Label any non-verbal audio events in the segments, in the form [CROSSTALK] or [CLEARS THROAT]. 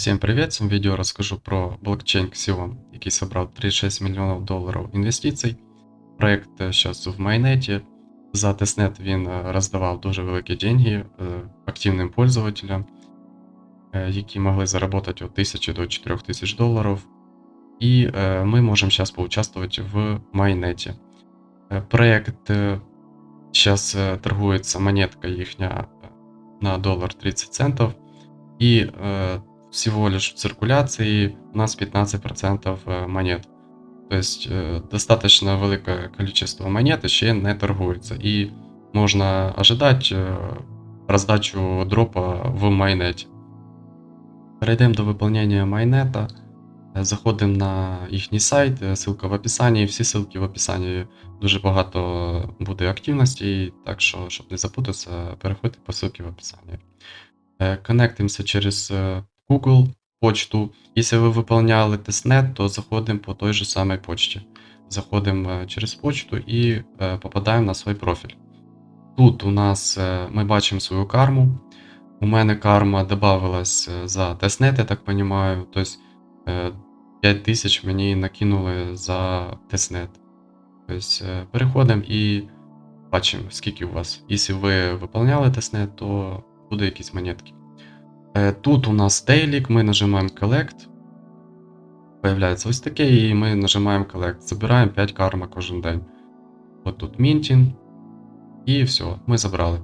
Всім привіт! В цьому відео розкажу про блокчейн Xion, який зібрав 36 мільйонів доларів інвестицій. Проект зараз в майнеті. За тестнет він е, роздавав дуже великі деньги е, активним пользователям, е, які могли заробити від 1000 до 4000 доларів. І е, ми можемо зараз поучаствувати в майнеті. Е, Проект зараз торгується монетка їхня е, на долар 30 центів. И э, всего лишь в циркуляции у нас 15% э, монет. То есть э, достаточно великое количество монет ще не торгується. І можна ожидать э, роздачу дропа в майнеті. Перейдемо до виповнення майнета. Е, Заходимо на їхній сайт, е, ссылка в описанні. Всі ссылки в описанні дуже багато буде активності, так що, щоб не запутатися, переходьте по ссылці в описанні. Е, Коннектимося через е, Google почту. Якщо ви виповняли тестнет, то заходимо по той же самій почті. Заходимо е, через почту і е, попадаємо на свій профіль. Тут у нас е, ми бачимо свою карму. У мене карма додавалась за тестнет, я так розумію. Тобто е, 5 тисяч мені накинули за тестнет. Тобто переходимо і бачимо, скільки у вас. Якщо ви виповняли тестнет, то буде якісь монетки. Е, Тут у нас дейлік, ми нажимаємо Collect. Появляється ось таке, і ми нажимаємо Collect. Забираємо 5 карма кожен день. От тут Мінтін. І все, ми забрали.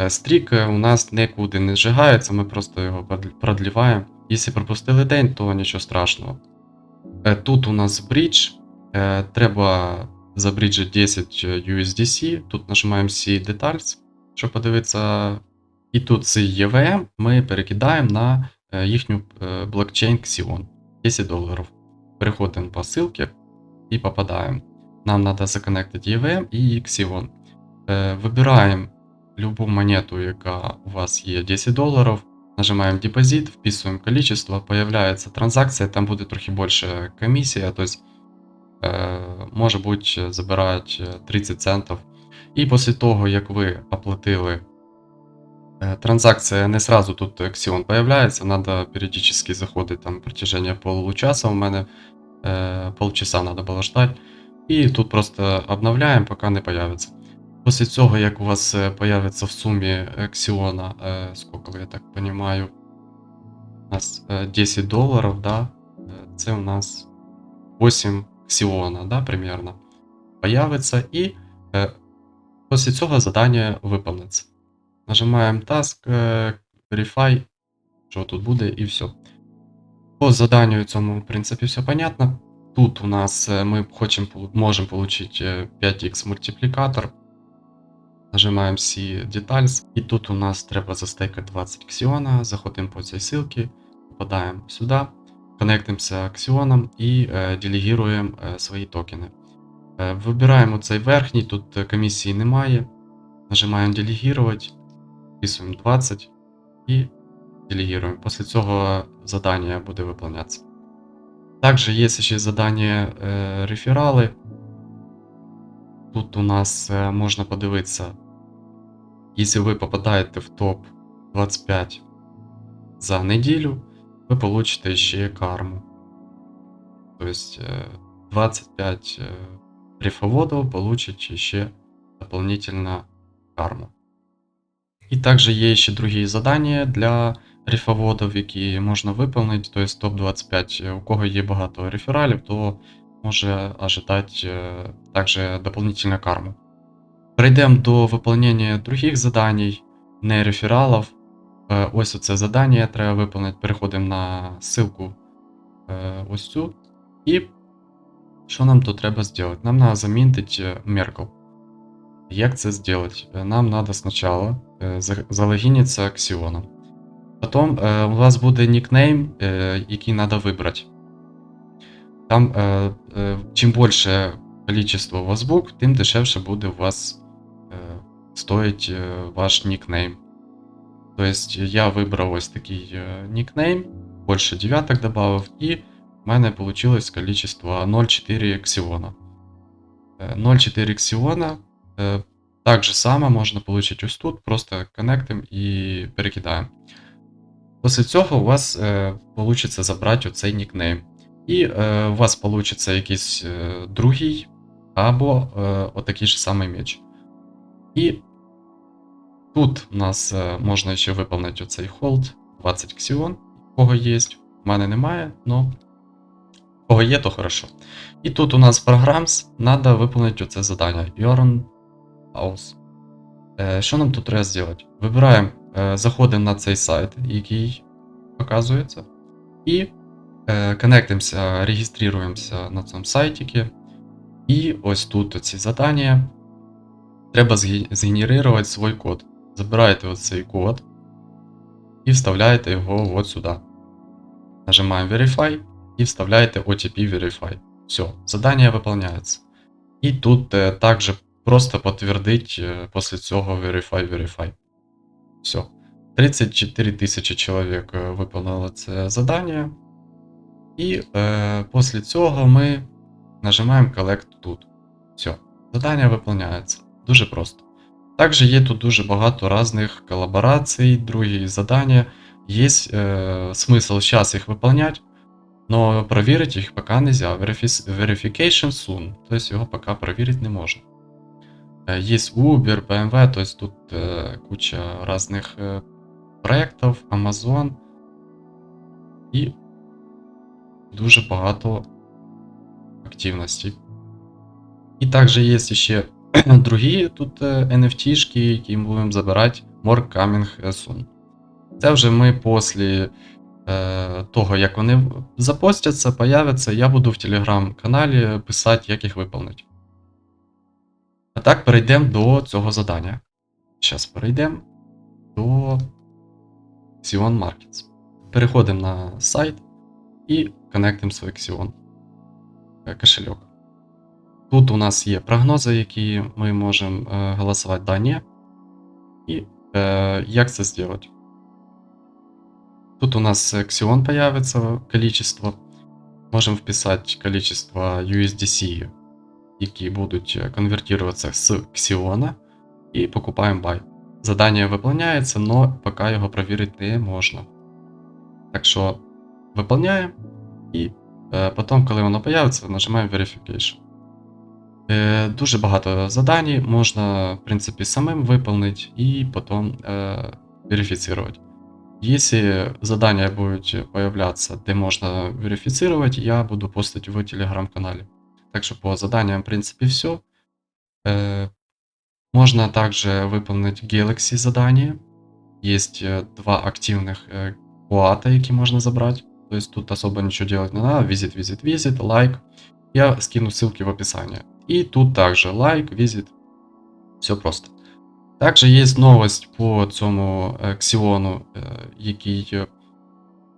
Е, Стрік е, у нас нікуди не зжигається, ми просто його продліваємо. Якщо пропустили день, то нічого страшного. Тут у нас брідж. Треба забріджити 10 USDC. Тут нажимаємо See Details, щоб подивитися. І тут цей EVM ми перекидаємо на е, їхню е, блокчейн Xion. 10 доларів. Переходимо по ссылке і попадаємо. Нам треба законектити EVM і Xion. Е, Вибираємо любу монету, яка у вас є 10 доларів. Нажимаємо депозит, вписуємо количество, появляється транзакція, там буде трохи більше комісія, тобто е, може бути забирають е, 30 центів. І після того, як ви оплатили Э, Транзакция не сразу тут Xeon появляется, надо периодически заходить там протяжение получаса, у мене э, полчаса надо було ждать. І тут просто обновляємо, поки не появиться. Після цього, як у вас е, появиться в сумі Xeon, е, сколько я так понимаю, у нас е, 10 доларів, да? це у нас 8 Xeon, да, примерно, появиться, і е, після цього задання виповниться. Нажимаємо Task, е, Verify, що тут буде, і все. По заданню цьому, в принципі, все понятно. Тут у нас е, ми хочемо, можемо отримати 5x мультиплікатор. Нажимаємо C Details. І тут у нас треба застейкати 20 Xeon. Заходимо по цій ссылці, попадаємо сюди, коннектимося Xeon і делегуємо е, свої токени. Вибираємо цей верхній, тут комісії немає. Нажимаємо делегувати, вписуємо 20 і делегуємо. Після цього задання буде виконуватися. Також є ще задання е, реферали. Тут у нас е, можна подивитися, якщо ви попадаєте в топ 25 за неділю, ви получите ще карму. Тобто е, 25 е, рефоводов получить ще дополнительно карму. І також є ще другі задання для рефоводів, які можна виконати. Тобто топ-25, у кого є багато рефералів, то може ожидати е, також дополнительну карму. Перейдемо до виконання других задань, не рефералів. Е, Ось оце задання треба виконати. Переходимо на ссылку е, ось цю. І що нам тут треба зробити? Нам треба замінтити Меркл. Як це зробити? Нам треба спочатку е, за- залогінитися Xeon. Потім е, у вас буде нікнейм, е, який треба вибрати. Там чим більше кількість у вас букв, тим дешевше буде у вас стоїть ваш нікнейм. Тобто я вибрав ось такий нікнейм, більше дев'яток додав, і в мене вийшло кількість 0,4 Xeon. Е, 0,4 Xeon Е, Так же само можна отримати ось тут, просто коннектим і перекидаємо. Після цього у вас е, вийде забрати оцей нікнейм. І е, у вас вийде якийсь е, другий або е, отакий ж самий меч. І тут у нас е, можна ще виповнити оцей холд 20 ксіон, кого є. У мене немає, але кого є, то хорошо. І тут у нас програмс, треба виповнити оце завдання. Your House. Е, Що нам тут треба зробити? Вибираємо, е, заходимо на цей сайт, який показується, і е, коннектимося, реєструємося на цьому сайті. І ось тут ці задання. Треба зге- згенерувати свій код. Забираєте оцей код і вставляєте його от сюди. Нажимаємо Verify і вставляєте OTP Verify. Все, задание выполняется. І тут також просто підтвердить е, після цього Verify Verify. Все. 34 тисячі чоловік виконало це задання. І е, після цього ми нажимаємо Collect тут. Все. Задання виконується. Дуже просто. Також є тут дуже багато різних колаборацій, другі задання. Є е, смисл зараз їх виконувати, но проверить их пока нельзя. Verifi- Verification soon. То есть его пока проверить не можно. Э, Есть Uber, BMW, то есть тут э, куча разных э, проектов, Amazon і дуже багато активностей. І також є ще [CLEARS THROAT] другі тут е, NFT-шки, які ми будемо забирати. More coming soon. Це вже ми після е, того, як вони запостяться, появляться, я буду в телеграм-каналі писати, як їх виповнити. А так, перейдемо до цього задання. Зараз перейдемо до Xeon Markets. Переходимо на сайт і коннектимо свій Xeon е, кошельок. Тут у нас є прогнози, які ми можемо е, голосувати да, ні. І е, як це зробити? Тут у нас Xeon появится количество. Можем вписать количество USDC, які будуть е, конвертуватися з Xeon, і покупаємо buy. Задання виконується, но поки його перевірити не можна. Так що виконуємо, і е, потім, коли воно появиться, нажимаємо Verification. Е, дуже багато задань можна, в принципі, самим виконати і потім е, верифицировать. Если задания будут появляться, где можно верифицировать, я буду постить в телеграм-канале. Так что по заданиям, в принципе, все. Можно также выполнить Galaxy задание. Есть э, два активных э, куата, які можно забрать. То есть тут особо ничего делать не надо. Визит, визит, визит, лайк. Я скину ссылки в описании. И тут также лайк, визит. Все просто. Також є новость по цьому Xeon, який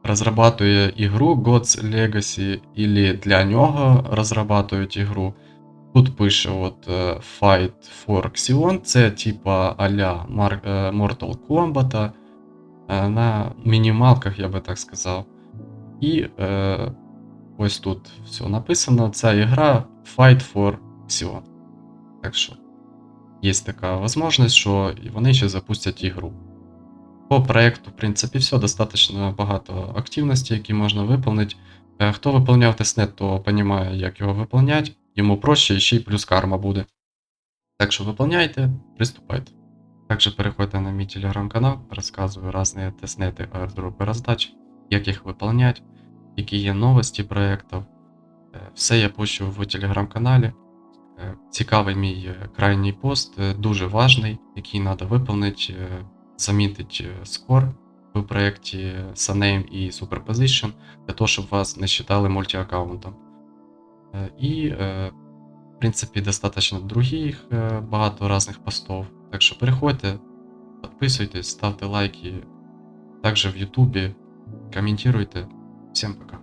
е, розрабатує ігру Gods Legacy, і для нього розрабатують ігру. Тут пише от е, Fight for Xeon, це типа а-ля Mar- е, Mortal Kombat е, на мінімалках, я би так сказав. І е, ось тут все написано. Ця ігра Fight for Xeon. Так що є така можливість, що і вони ще запустять ігру. По проекту, в принципі, все, достатньо багато активностей, які можна виконати. Е, Хто виповняв тестнет, то розуміє, як його виконувати. Йому проще і ще й плюс карма буде. Так що виповняйте, приступайте. Також переходьте на мій телеграм-канал, розказую різні тестнети, аердропи роздач, як їх виконувати, які є новості проєктів. Е, Все я пущу в телеграм-каналі. Е, Цікавий мій крайній пост, дуже важний, який треба виконати, замітити е, скор в проєкті Suname і Superposition, для того, щоб вас не вважали мультиаккаунтом. Е, І, е, в принципі, достатньо других багато різних постів. Так що переходьте, підписуйтесь, ставте лайки. Також в Ютубі, коментуйте. Всім пока.